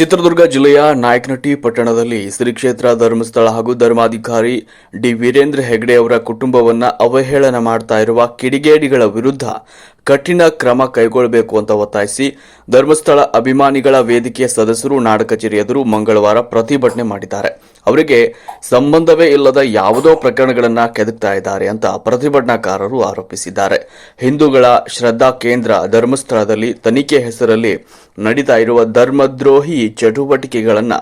ಚಿತ್ರದುರ್ಗ ಜಿಲ್ಲೆಯ ನಾಯಕನಹಟ್ಟಿ ಪಟ್ಟಣದಲ್ಲಿ ಶ್ರೀ ಕ್ಷೇತ್ರ ಧರ್ಮಸ್ಥಳ ಹಾಗೂ ಧರ್ಮಾಧಿಕಾರಿ ಡಿ ವೀರೇಂದ್ರ ಹೆಗ್ಡೆ ಅವರ ಕುಟುಂಬವನ್ನು ಅವಹೇಳನ ಮಾಡ್ತಾ ಇರುವ ಕಿಡಿಗೇಡಿಗಳ ವಿರುದ್ಧ ಕಠಿಣ ಕ್ರಮ ಕೈಗೊಳ್ಳಬೇಕು ಅಂತ ಒತ್ತಾಯಿಸಿ ಧರ್ಮಸ್ಥಳ ಅಭಿಮಾನಿಗಳ ವೇದಿಕೆಯ ಸದಸ್ಯರು ನಾಡ ಕಚೇರಿ ಎದುರು ಮಂಗಳವಾರ ಪ್ರತಿಭಟನೆ ಮಾಡಿದ್ದಾರೆ. ಅವರಿಗೆ ಸಂಬಂಧವೇ ಇಲ್ಲದ ಯಾವುದೋ ಪ್ರಕರಣಗಳನ್ನು ಕೆದಕ್ತಾ ಇದ್ದಾರೆ ಅಂತ ಪ್ರತಿಭಟನಾಕಾರರು ಆರೋಪಿಸಿದ್ದಾರೆ. ಹಿಂದೂಗಳ ಶ್ರದ್ಧಾ ಕೇಂದ್ರ ಧರ್ಮಸ್ಥಳದಲ್ಲಿ ತನಿಖೆ ಹೆಸರಲ್ಲಿ ನಡೀತಾ ಇರುವ ಧರ್ಮದ್ರೋಹಿ ಚಟುವಟಿಕೆಗಳನ್ನು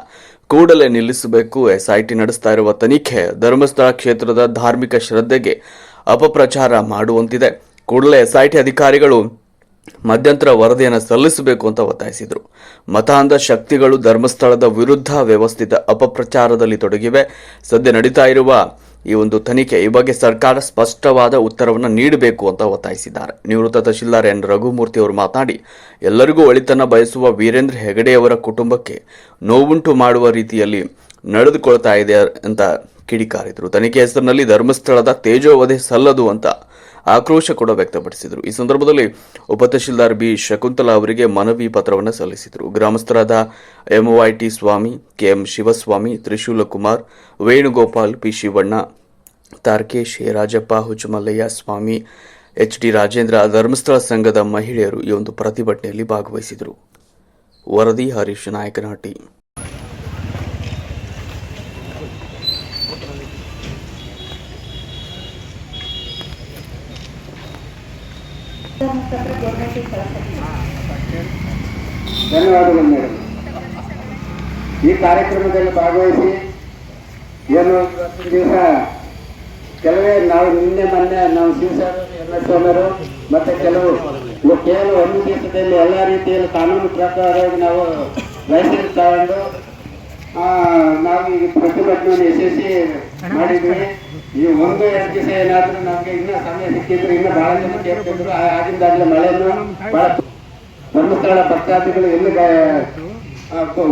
ಕೂಡಲೇ ನಿಲ್ಲಿಸಬೇಕು, ಎಸ್ಐಟಿ ನಡೆಸ್ತಾ ಇರುವ ತನಿಖೆ ಧರ್ಮಸ್ಥಳ ಕ್ಷೇತ್ರದ ಧಾರ್ಮಿಕ ಶ್ರದ್ಧೆಗೆ ಅಪಪ್ರಚಾರ ಮಾಡುವಂತಿದೆ. ಕೂಡಲೇ ಎಸ್ಐಟಿ ಅಧಿಕಾರಿಗಳು ಮಧ್ಯಂತರ ವರದಿಯನ್ನು ಸಲ್ಲಿಸಬೇಕು ಅಂತ ಒತ್ತಾಯಿಸಿದರು. ಮತಾಂಧ ಶಕ್ತಿಗಳು ಧರ್ಮಸ್ಥಳದ ವಿರುದ್ಧ ವ್ಯವಸ್ಥಿತ ಅಪಪ್ರಚಾರದಲ್ಲಿ ತೊಡಗಿವೆ. ಸದ್ಯ ನಡೀತಾ ಇರುವ ಈ ಒಂದು ತನಿಖೆ ಈ ಬಗ್ಗೆ ಸರ್ಕಾರ ಸ್ಪಷ್ಟವಾದ ಉತ್ತರವನ್ನು ನೀಡಬೇಕು ಅಂತ ಒತ್ತಾಯಿಸಿದ್ದಾರೆ. ನಿವೃತ್ತ ತಹಶೀಲ್ದಾರ್ ಎನ್. ರಘುಮೂರ್ತಿ ಅವರು ಮಾತನಾಡಿ, ಎಲ್ಲರಿಗೂ ಒಳಿತನ್ನ ಬಯಸುವ ವೀರೇಂದ್ರ ಹೆಗಡೆಯವರ ಕುಟುಂಬಕ್ಕೆ ನೋವುಂಟು ಮಾಡುವ ರೀತಿಯಲ್ಲಿ ನಡೆದುಕೊಳ್ತಾ ಇದೆ ಅಂತ ಕಿಡಿಕಾರಿದರು. ತನಿಖೆ ಹೆಸರಿನಲ್ಲಿ ಧರ್ಮಸ್ಥಳದ ತೇಜೋವಧೆ ಸಲ್ಲದು ಅಂತ ಆಕ್ರೋಶ ಕೂಡ ವ್ಯಕ್ತಪಡಿಸಿದರು. ಈ ಸಂದರ್ಭದಲ್ಲಿ ಉಪತಹಶೀಲ್ದಾರ್ ಬಿ. ಶಕುಂತಲಾ ಅವರಿಗೆ ಮನವಿ ಪತ್ರವನ್ನು ಸಲ್ಲಿಸಿದರು. ಗ್ರಾಮಸ್ಥರಾದ ಎಂವೈಟಿ Swami, KM Shivaswamy, Trishula Kumar, Venugopal, P. Shivanna, Tarkesh Rajappa, Huchchumallaiah, Swami, H. D. Rajendra, Dharmasthala ಸಂಘದ ಮಹಿಳೆಯರು ಈ ಒಂದು ಪ್ರತಿಭಟನೆಯಲ್ಲಿ ಭಾಗವಹಿಸಿದರು. ವರದಿ ಹರೀಶ್ ನಾಯಕನಹಟ್ಟಿ. ಧನ್ಯವಾದಗಳು ಮೇಡಮ್. ಈ ಕಾರ್ಯಕ್ರಮದಲ್ಲಿ ಭಾಗವಹಿಸಿ ಏನು ದಿವಸ ಕೆಲವೇ ನಾವು ನಿನ್ನೆ, ಮೊನ್ನೆ ನಾವು ಶಿವಸರ್ ಎಂ. ಎಸ್. ಮತ್ತೆ ಕೆಲವು ಕೇವಲ ಒಂದು ದಿವಸದಲ್ಲಿ ಎಲ್ಲ ರೀತಿಯಲ್ಲಿ ಕಾನೂನು ಪ್ರಕಾರವಾಗಿ ನಾವು ಲೈಸೆನ್ಸ್ ತಗೊಂಡು ನಾವು ಈಗ ಪ್ರತಿಭಟನೆಯನ್ನು ಯಶಸ್ವಿ ಮಾಡಿದ್ವಿ. ಈ ಒಂದು ಎರಡು ದಿವಸ ಏನಾದ್ರೂ ನಮ್ಗೆ ಇನ್ನ ಸಮಯ ಸಿಕ್ಕಿದ್ರೆ ಇನ್ನ ಬಹಳ ಜನ ಕೇಳ್ತಿದ್ರು ಆಗಿಂದಾಗ್ಲೇ ಮಳೆಯನ್ನು ಬಹಳ ಧರ್ಮಸ್ಥಳ ಭಕ್ತಾದಿಗಳು ಎಲ್ಲಿ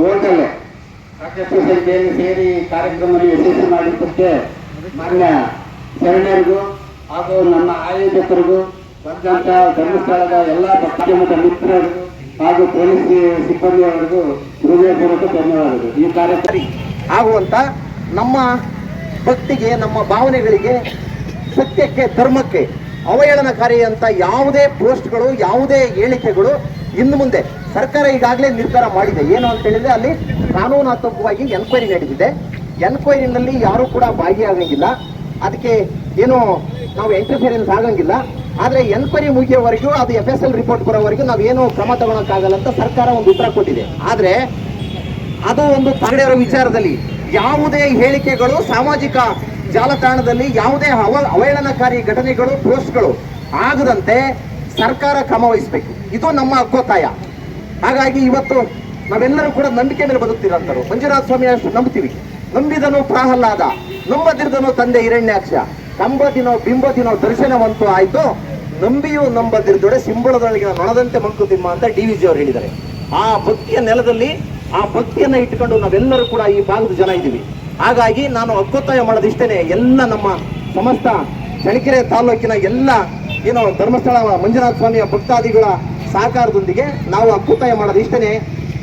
ಹೋಟೆಲ್ ಸಾಕಷ್ಟು ಸಂಖ್ಯೆಯಲ್ಲಿ ಸೇರಿ ಕಾರ್ಯಕ್ರಮವನ್ನು ಯಶಸ್ವಿ ಮಾಡಿದ್ದಕ್ಕೆ ಮಾನ್ಯ ಶರಣರಿಗೂ ಹಾಗೂ ನಮ್ಮ ಆಯೋಜಕರಿಗೂ ಬಂದಂತ ಧರ್ಮಸ್ಥಳದ ಎಲ್ಲ ಭಕ್ತಾದಿಮತ ಮಿತ್ರರಿಗೂ ಹಾಗೂ ಪೊಲೀಸ್ ಸಿಬ್ಬಂದಿಯವರಿಗೂ ಹೃದಯಪೂರ್ವಕ ಧನ್ಯವಾದಗಳು. ಈ ಕಾರ್ಯಕ್ರಮ ಆಗುವಂತ ನಮ್ಮ ಭಕ್ತಿಗೆ, ನಮ್ಮ ಭಾವನೆಗಳಿಗೆ, ಸತ್ಯಕ್ಕೆ, ಧರ್ಮಕ್ಕೆ ಅವಹೇಳನಕಾರಿ ಅಂತ ಯಾವುದೇ ಪೋಸ್ಟ್ಗಳು, ಯಾವುದೇ ಹೇಳಿಕೆಗಳು ಇನ್ನು ಮುಂದೆ ಸರ್ಕಾರ ಈಗಾಗಲೇ ನಿರ್ಧಾರ ಮಾಡಿದೆ. ಏನು ಅಂತ ಹೇಳಿದ್ರೆ ಅಲ್ಲಿ ಕಾನೂನಾತ್ಮಕವಾಗಿ ಎನ್ಕ್ವೈರಿ ನಡೆದಿದೆ. ಎನ್ಕ್ವೈರಿನಲ್ಲಿ ಯಾರು ಕೂಡ ಭಾಗಿಯಾಗಂಗಿಲ್ಲ ಅದಕ್ಕೆ ಏನು ನಾವು ಎಂಟರ್ಫಿಯರೆನ್ಸ್ ಆಗಂಗಿಲ್ಲ. ಆದ್ರೆ ಎನ್ಕ್ವೈರಿ ಮುಗಿಯೋವರೆಗೂ, ಅದು ಎಫ್ ಎಸ್ ಎಲ್ ರಿಪೋರ್ಟ್ ಬರೋವರೆಗೂ ನಾವೇನು ಕ್ರಮ ತಗೊಳಕ್ಕಾಗಲ್ಲ ಅಂತ ಸರ್ಕಾರ ಒಂದು ಉತ್ತರ ಕೊಟ್ಟಿದೆ. ಆದ್ರೆ ಅದು ಒಂದು ತಗಡೆಯವರ ವಿಚಾರದಲ್ಲಿ ಯಾವುದೇ ಹೇಳಿಕೆಗಳು, ಸಾಮಾಜಿಕ ಜಾಲತಾಣದಲ್ಲಿ ಯಾವುದೇ ಅವ, ಅವಹೇಳನಕಾರಿ ಘಟನೆಗಳು, ಪೋಸ್ಟ್ಗಳು ಆಗದಂತೆ ಸರ್ಕಾರ ಕ್ರಮ ವಹಿಸಬೇಕು. ಇದು ನಮ್ಮ ಹಕ್ಕೊತ್ತಾಯ. ಹಾಗಾಗಿ ಇವತ್ತು ನಾವೆಲ್ಲರೂ ಕೂಡ ನಂಬಿಕೆ ಮೇಲೆ ಬದುಕ್ತಿರಂತರು ಮಂಜುನಾಥ ಸ್ವಾಮಿ ಅಷ್ಟು ನಂಬ್ತೀವಿ ನಂಬಿದನು ಪ್ರಾಹ್ಲಾದ, ನಂಬದಿರ್ದನು ತಂದೆ ಹಿರಣ್ಯಾಕ್ಷ. ಕಂಬದಿನೋ, ಬಿಂಬದಿನೋ ದರ್ಶನವಂತೂ ಆಯ್ತು. ನಂಬಿಯೂ ನಂಬದಿರ್ದೊಡೆ, ಸಿಂಬಳದೊಳಗಿನ ನೊಣದಂತೆ ಮಂಕುತಿಮ್ಮ ಅಂತ ಡಿ ವಿ ಜಿ ಅವರು ಹೇಳಿದ್ದಾರೆ. ಆ ಭಕ್ತಿಯ ನೆಲದಲ್ಲಿ ಆ ಭಕ್ತಿಯನ್ನ ಇಟ್ಟುಕೊಂಡು ನಾವೆಲ್ಲರೂ ಕೂಡ ಈ ಭಾಗದ ಜನ ಇದ್ದೀವಿ. ಹಾಗಾಗಿ ನಾನು ಹಕ್ಕೊತ್ತಾಯ ಮಾಡೋದಿಷ್ಟೇನೆ. ಎಲ್ಲ ನಮ್ಮ ಸಮಸ್ತ ಚಳ್ಳಕೆರೆ ತಾಲೂಕಿನ ಎಲ್ಲ, ಏನು ಧರ್ಮಸ್ಥಳ, ಮಂಜುನಾಥ ಸ್ವಾಮಿಯ ಭಕ್ತಾದಿಗಳ ಸಹಕಾರದೊಂದಿಗೆ ನಾವು ಹಕ್ಕೊತ್ತಾಯ ಮಾಡೋದಿಷ್ಟೇನೆ.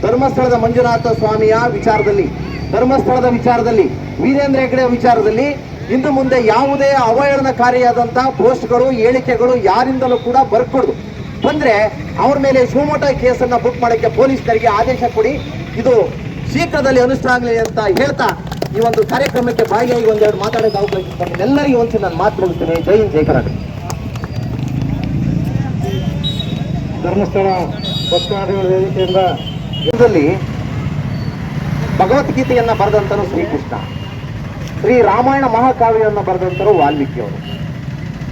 ಧರ್ಮಸ್ಥಳದ ಮಂಜುನಾಥ ಸ್ವಾಮಿಯ ವಿಚಾರದಲ್ಲಿ, ಧರ್ಮಸ್ಥಳದ ವಿಚಾರದಲ್ಲಿ, ವೀರೇಂದ್ರ ಹೆಗಡೆ ವಿಚಾರದಲ್ಲಿ, ಇನ್ನು ಮುಂದೆ ಯಾವುದೇ ಅವಹೇಳನಕಾರಿಯಾದಂತಹ ಪೋಸ್ಟ್ಗಳು, ಹೇಳಿಕೆಗಳು ಯಾರಿಂದಲೂ ಕೂಡ ಬರ್ಕೊಡ್ದು. ಬಂದ್ರೆ ಅವ್ರ ಮೇಲೆ ಶಿವಮೊಗ್ಗ ಕೇಸನ್ನು ಬುಕ್ ಮಾಡಕ್ಕೆ ಪೊಲೀಸರಿಗೆ ಆದೇಶ ಕೊಡಿ. ಇದು ಶೀಘ್ರದಲ್ಲಿ ಅನುಷ್ಠಾನ ಆಗಲಿ ಅಂತ ಹೇಳ್ತಾ ಈ ಒಂದು ಕಾರ್ಯಕ್ರಮಕ್ಕೆ ಭಾಗಿಯಾಗಿ ಒಂದೆರಡು ಮಾತಾಡೋಕೆ ಅವಕಾಶ ಎಲ್ಲರಿಗೂ ಒಂದ್ಸಲ ನಾನು ಮಾತು ಮುಗಿಸ್ತೇನೆ ಜೈ ಹಿಂದ್ ಜೈ ಕರ್ನಾಟಕ. ಧರ್ಮಸ್ಥಳ ವೇದಿಕೆಯಿಂದ ಇದರಲ್ಲಿ ಭಗವದ್ಗೀತೆಯನ್ನ ಬರೆದಂತರು ಶ್ರೀಕೃಷ್ಣ ಶ್ರೀ ರಾಮಾಯಣ ಮಹಾಕಾವ್ಯವನ್ನು ಬರೆದಂತರು ವಾಲ್ಮೀಕಿ ಅವರು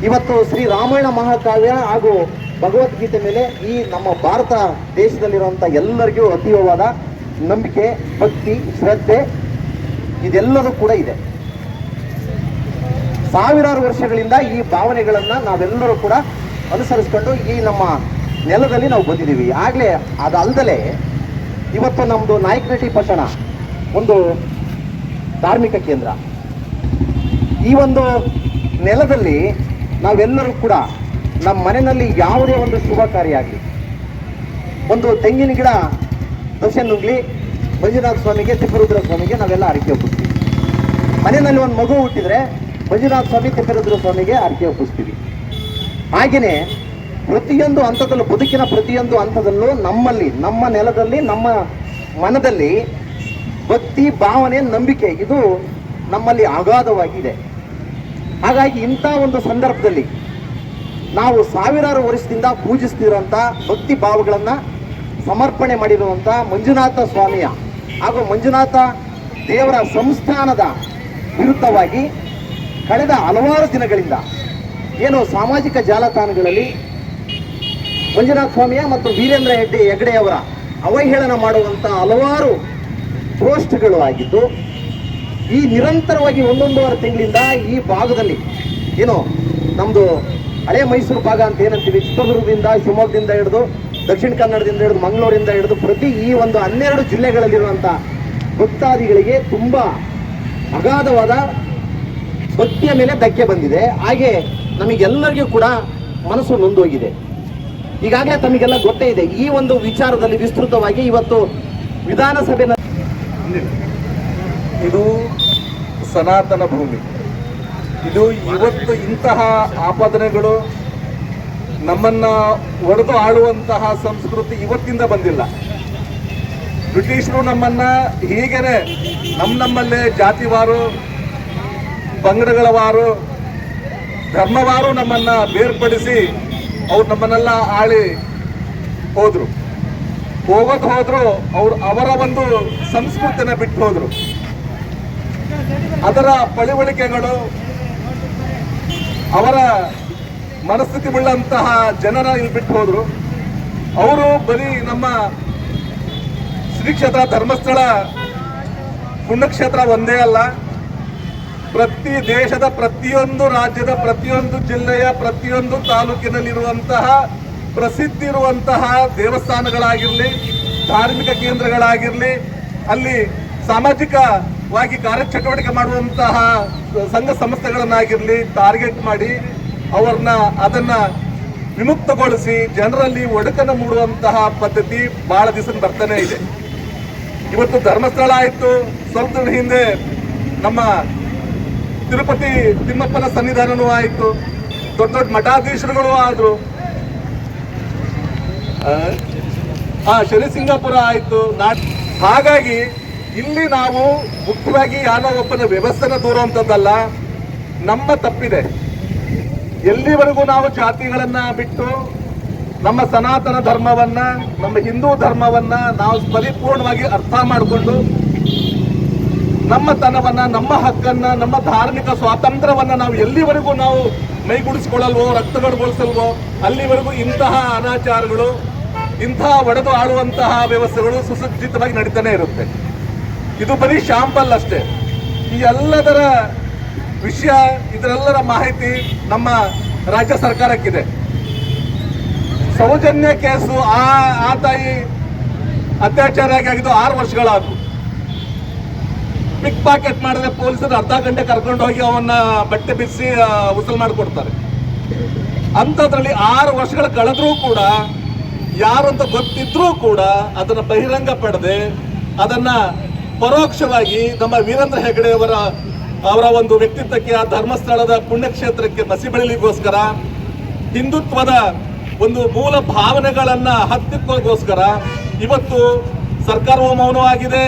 ಇವತ್ತು ಶ್ರೀ ರಾಮಾಯಣ ಮಹಾಕಾವ್ಯ ಹಾಗೂ ಭಗವದ್ಗೀತೆ ಮೇಲೆ ಈ ನಮ್ಮ ಭಾರತ ದೇಶದಲ್ಲಿರುವಂಥ ಎಲ್ಲರಿಗೂ ಅತೀವವಾದ ನಂಬಿಕೆ, ಭಕ್ತಿ, ಶ್ರದ್ಧೆ ಇದೆಲ್ಲದೂ ಕೂಡ ಇದೆ. ಸಾವಿರಾರು ವರ್ಷಗಳಿಂದ ಈ ಭಾವನೆಗಳನ್ನು ನಾವೆಲ್ಲರೂ ಕೂಡ ಅನುಸರಿಸ್ಕೊಂಡು ಈ ನಮ್ಮ ನೆಲದಲ್ಲಿ ನಾವು ಬಂದಿದ್ದೀವಿ. ಆಗಲೇ ಅದಲ್ಲದೆ ಇವತ್ತು ನಮ್ಮದು ನಾಯಕನಟಿ ಪಟ್ಟಣ ಒಂದು ಧಾರ್ಮಿಕ ಕೇಂದ್ರ. ಈ ಒಂದು ನೆಲದಲ್ಲಿ ನಾವೆಲ್ಲರೂ ಕೂಡ ನಮ್ಮ ಮನೆಯಲ್ಲಿ ಯಾವುದೇ ಒಂದು ಶುಭ ಕಾರ್ಯ ಆಗಲಿ ಒಂದು ತೆಂಗಿನ ಗಿಡ ದಶೆ ನುಗ್ಲಿ ಮಂಜುನಾಥ ಸ್ವಾಮಿಗೆ, ತಿಪ್ಪರುದ್ರ ಸ್ವಾಮಿಗೆ ನಾವೆಲ್ಲ ಹರಕೆ ಒಪ್ಪಿಸ್ತೀವಿ. ಮನೆಯಲ್ಲಿ ಒಂದು ಮಗು ಹುಟ್ಟಿದ್ರೆ ಮಂಜುನಾಥ ಸ್ವಾಮಿ, ತಿಪ್ಪರುದ್ರ ಸ್ವಾಮಿಗೆ ಅರಿಕೆ ಒಪ್ಪಿಸ್ತೀವಿ. ಹಾಗೆಯೇ ಪ್ರತಿಯೊಂದು ಹಂತದಲ್ಲೂ, ಬದುಕಿನ ಪ್ರತಿಯೊಂದು ಹಂತದಲ್ಲೂ ನಮ್ಮಲ್ಲಿ, ನಮ್ಮ ನೆಲದಲ್ಲಿ, ನಮ್ಮ ಮನದಲ್ಲಿ ಭಕ್ತಿ, ಭಾವನೆ, ನಂಬಿಕೆ, ಇದು ನಮ್ಮಲ್ಲಿ ಅಗಾಧವಾಗಿದೆ ಹಾಗಾಗಿ ಇಂಥ ಒಂದು ಸಂದರ್ಭದಲ್ಲಿ ನಾವು ಸಾವಿರಾರು ವರ್ಷದಿಂದ ಪೂಜಿಸ್ತಿರುವಂಥ ಭಕ್ತಿ ಭಾವಗಳನ್ನು ಸಮರ್ಪಣೆ ಮಾಡಿರುವಂಥ ಮಂಜುನಾಥ ಸ್ವಾಮಿಯ ಹಾಗೂ ಮಂಜುನಾಥ ದೇವರ ಸಂಸ್ಥಾನದ ವಿರುದ್ಧವಾಗಿ ಕಳೆದ ಹಲವಾರು ದಿನಗಳಿಂದ ಏನು ಸಾಮಾಜಿಕ ಜಾಲತಾಣಗಳಲ್ಲಿ ಮಂಜುನಾಥ ಸ್ವಾಮಿಯ ಮತ್ತು ವೀರೇಂದ್ರ ಹೆಡ್ಡಿ ಹೆಗಡೆಯವರ ಅವಹೇಳನ ಮಾಡುವಂಥ ಹಲವಾರು ಪೋಸ್ಟ್ಗಳು ಆಗಿದ್ದು, ಈ ನಿರಂತರವಾಗಿ ಒಂದೊಂದುವರೆ ತಿಂಗಳಿಂದ ಈ ಭಾಗದಲ್ಲಿ ಏನು ನಮ್ಮದು ಹಳೆ ಮೈಸೂರು ಭಾಗ ಅಂತ ಏನಂತೀವಿ, ಚಿತ್ರದುರ್ಗದಿಂದ, ಶಿವಮೊಗ್ಗದಿಂದ ಹಿಡಿದು ದಕ್ಷಿಣ ಕನ್ನಡದಿಂದ ಹಿಡಿದು ಮಂಗಳೂರಿಂದ ಹಿಡಿದು ಪ್ರತಿ ಈ ಒಂದು ಹನ್ನೆರಡು ಜಿಲ್ಲೆಗಳಲ್ಲಿರುವಂಥ ಭಕ್ತಾದಿಗಳಿಗೆ ತುಂಬ ಅಗಾಧವಾದ ಭಕ್ತಿಯ ಮೇಲೆ ಧಕ್ಕೆ ಬಂದಿದೆ. ಹಾಗೆ ನಮಗೆಲ್ಲರಿಗೂ ಕೂಡ ಮನಸ್ಸು ನೊಂದೋಗಿದೆ. ಈಗಾಗಲೇ ತಮಗೆಲ್ಲ ಗೊತ್ತೇ ಇದೆ, ಈ ಒಂದು ವಿಚಾರದಲ್ಲಿ ವಿಸ್ತೃತವಾಗಿ ಇವತ್ತು ವಿಧಾನಸಭೆ ಇದು ಸನಾತನ ಭೂಮಿ. ಇದು ಇವತ್ತು ಇಂತಹ ಆಪಾದನೆಗಳು ನಮ್ಮನ್ನ ಒಡೆದು ಆಳುವಂತಹ ಸಂಸ್ಕೃತಿ ಇವತ್ತಿಂದ ಬಂದಿಲ್ಲ. ಬ್ರಿಟಿಷರು ನಮ್ಮನ್ನ ಹೀಗೇನೆ ನಮ್ಮ ನಮ್ಮಲ್ಲೇ ಜಾತಿವಾರು ಪಂಗಡಗಳವಾರು ಧರ್ಮವಾರು ನಮ್ಮನ್ನ ಬೇರ್ಪಡಿಸಿ ಅವ್ರು ನಮ್ಮನ್ನೆಲ್ಲ ಆಳಿ ಹೋದ್ರು. ಹೋಗೋದು ಹೋದ್ರು ಅವ್ರು ಅವರ ಒಂದು ಸಂಸ್ಕೃತಿನ ಬಿಟ್ಟು ಹೋದ್ರು. ಅದರ ಪಳಿವಳಿಕೆಗಳು ಅವರ ಮನಸ್ಥಿತಿ ಉಳ್ಳಂತಹ ಜನರ ಇಲ್ಲಿ ಬಿಟ್ಟು ಹೋದರು. ಅವರು ಬರೀ ನಮ್ಮ ಶ್ರೀ ಕ್ಷೇತ್ರ ಧರ್ಮಸ್ಥಳ ಪುಣ್ಯಕ್ಷೇತ್ರ ಒಂದೇ ಅಲ್ಲ. ಪ್ರತಿ ದೇಶದ ಪ್ರತಿಯೊಂದು ರಾಜ್ಯದ ಪ್ರತಿಯೊಂದು ಜಿಲ್ಲೆಯ ಪ್ರತಿಯೊಂದು ತಾಲೂಕಿನಲ್ಲಿರುವಂತಹ ಪ್ರಸಿದ್ಧಿ ಇರುವಂತಹ ದೇವಸ್ಥಾನಗಳಾಗಿರಲಿ, ಧಾರ್ಮಿಕ ಕೇಂದ್ರಗಳಾಗಿರಲಿ, ಅಲ್ಲಿ ಸಾಮಾಜಿಕವಾಗಿ ಕಾರ್ಯಚಟುವಟಿಕೆ ಮಾಡುವಂತಹ ಸಂಘ ಸಂಸ್ಥೆಗಳನ್ನಾಗಿರಲಿ ಟಾರ್ಗೆಟ್ ಮಾಡಿ ಅವ್ರನ್ನ ಅದನ್ನ ವಿಮುಕ್ತಗೊಳಿಸಿ ಜನರಲ್ಲಿ ಒಡಕನ್ನು ಮೂಡುವಂತಹ ಪದ್ಧತಿ ಬಹಳ ದಿವಸ ಬರ್ತಾನೆ ಇದೆ. ಇವತ್ತು ಧರ್ಮಸ್ಥಳ ಆಯಿತು. ಸ್ವಲ್ಪ ದಿನ ಹಿಂದೆ ನಮ್ಮ ತಿರುಪತಿ ತಿಮ್ಮಪ್ಪನ ಸನ್ನಿಧಾನನೂ ಆಯಿತು. ದೊಡ್ಡ ದೊಡ್ಡ ಮಠಾಧೀಶರುಗಳು ಆದ್ರು. ಆ, ಆ ಶನಿಸಿಂಗಾಪುರ ಆಯಿತು. ನಾ ಹಾಗಾಗಿ ಇಲ್ಲಿ ನಾವು ಮುಖ್ಯವಾಗಿ ಯಾರೋ ಒಬ್ಬನ ವ್ಯವಸ್ಥೆನ ದೂರುವಂಥದ್ದಲ್ಲ ನಮ್ಮ ತಪ್ಪಿದೆ. ಎಲ್ಲಿವರೆಗೂ ನಾವು ಜಾತಿಗಳನ್ನ ಬಿಟ್ಟು ನಮ್ಮ ಸನಾತನ ಧರ್ಮವನ್ನ, ನಮ್ಮ ಹಿಂದೂ ಧರ್ಮವನ್ನ ನಾವು ಪರಿಪೂರ್ಣವಾಗಿ ಅರ್ಥ ಮಾಡಿಕೊಂಡು ನಮ್ಮ ತನವನ್ನ, ನಮ್ಮ ಹಕ್ಕನ್ನ, ನಮ್ಮ ಧಾರ್ಮಿಕ ಸ್ವಾತಂತ್ರ್ಯವನ್ನ ನಾವು ಎಲ್ಲಿವರೆಗೂ ನಾವು ಮೈಗೂಡಿಸ್ಕೊಳ್ಳಲ್ವೋ, ರಕ್ತಗಡುಗೊಳಿಸಲ್ವೋ, ಅಲ್ಲಿವರೆಗೂ ಇಂತಹ ಅನಾಚಾರಗಳು, ಇಂತಹ ಒಡೆದು ಆಡುವಂತಹ ವ್ಯವಸ್ಥೆಗಳು ಸುಸಜ್ಜಿತವಾಗಿ ನಡೀತಾನೆ ಇರುತ್ತೆ. ಇದು ಬರೀ ಶಾಂಪಲ್ ಅಷ್ಟೇ. ಈ ಎಲ್ಲದರ ವಿಷಯ, ಇದರೆಲ್ಲರ ಮಾಹಿತಿ ನಮ್ಮ ರಾಜ್ಯ ಸರ್ಕಾರಕ್ಕಿದೆ. ಸೌಜನ್ಯ ಕೇಸು ಆ ಆ ತಾಯಿ ಅತ್ಯಾಚಾರ ಆಗಿದ್ದು ಆರು ವರ್ಷಗಳಾದ್ರು. ಪಿಕ್ ಪಾಕೆಟ್ ಮಾಡಿದ್ರೆ ಪೊಲೀಸರು ಅರ್ಧ ಗಂಟೆ ಕರ್ಕೊಂಡು ಹೋಗಿ ಅವನ್ನ ಬಟ್ಟೆ ಬಿಸಿ ಉಸಲ್ ಮಾಡಿಕೊಡ್ತಾರೆ. ಅಂಥದ್ರಲ್ಲಿ ಆರು ವರ್ಷಗಳು ಕಳೆದ್ರೂ ಕೂಡ ಯಾರು ಅಂತ ಗೊತ್ತಿದ್ರೂ ಕೂಡ ಅದನ್ನ ಬಹಿರಂಗ ಪಡೆದೆ, ಅದನ್ನ ಪರೋಕ್ಷವಾಗಿ ನಮ್ಮ ವೀರೇಂದ್ರ ಹೆಗಡೆ ಅವರ ಅವರ ಒಂದು ವ್ಯಕ್ತಿತ್ವಕ್ಕೆ, ಆ ಧರ್ಮಸ್ಥಳದ ಪುಣ್ಯಕ್ಷೇತ್ರಕ್ಕೆ ಬಸಿ ಬೆಳಿಲಿಕ್ಕೋಸ್ಕರ ಹಿಂದುತ್ವದ ಒಂದು ಮೂಲ ಭಾವನೆಗಳನ್ನ ಹತ್ತಿಕ್ಕೋಸ್ಕರ ಇವತ್ತು ಸರ್ಕಾರವು ಮೌನವಾಗಿದೆ.